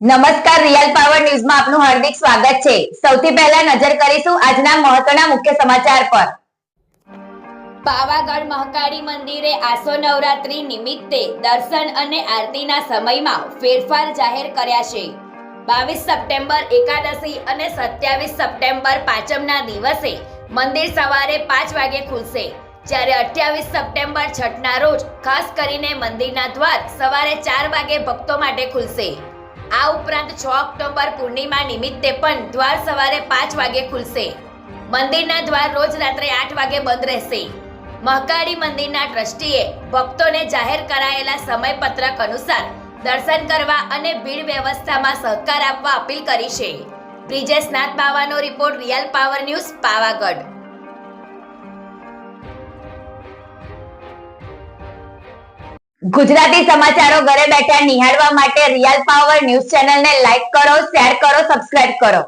નમસ્કાર, real power ન્યૂઝમાં આપનું હાર્દિક સ્વાગત છે. સૌથી પહેલા નજર કરીશું આજના મહત્વના મુખ્ય સમાચાર પર. પાવાગઢ મહાકાળી મંદિરે આસો નવરાત્રી નિમિત્તે દર્શન અને આરતીના સમયમાં ફેરફાર જાહેર કર્યા છે. બાવીસ સપ્ટેમ્બર એકાદશી અને સત્યાવીસ સપ્ટેમ્બર પાંચમના દિવસે મંદિર સવારે પાંચ વાગે ખુલશે. જ્યારે અઠ્યાવીસ સપ્ટેમ્બર છઠના રોજ ખાસ કરીને મંદિરના દ્વાર સવારે ચાર વાગે ભક્તો માટે ખુલશે. આ ઉપરાંત છ ઓક્ટોબર પૂર્ણિમા નિમિત્તે પણ દ્વાર સવારે પાંચ વાગે ખુલશે. મંદિરના દ્વાર રોજ રાત્રે આઠ વાગે બંધ રહેશે. મહાકાળી મંદિરના ટ્રસ્ટીએ ભક્તોને જાહેર કરાયેલા સમયપત્રક અનુસાર દર્શન કરવા અને ભીડ વ્યવસ્થામાં સહકાર આપવા અપીલ કરી છે. Brijesh Nath બાવાનો report real power news Pavagadh. Gujarati સમાચારો ઘરે બેઠા નિહાળવા માટે રિયલ પાવર ન્યૂઝ ચેનલને લાઈક કરો શેર કરો સબસ્ક્રાઇબ કરો.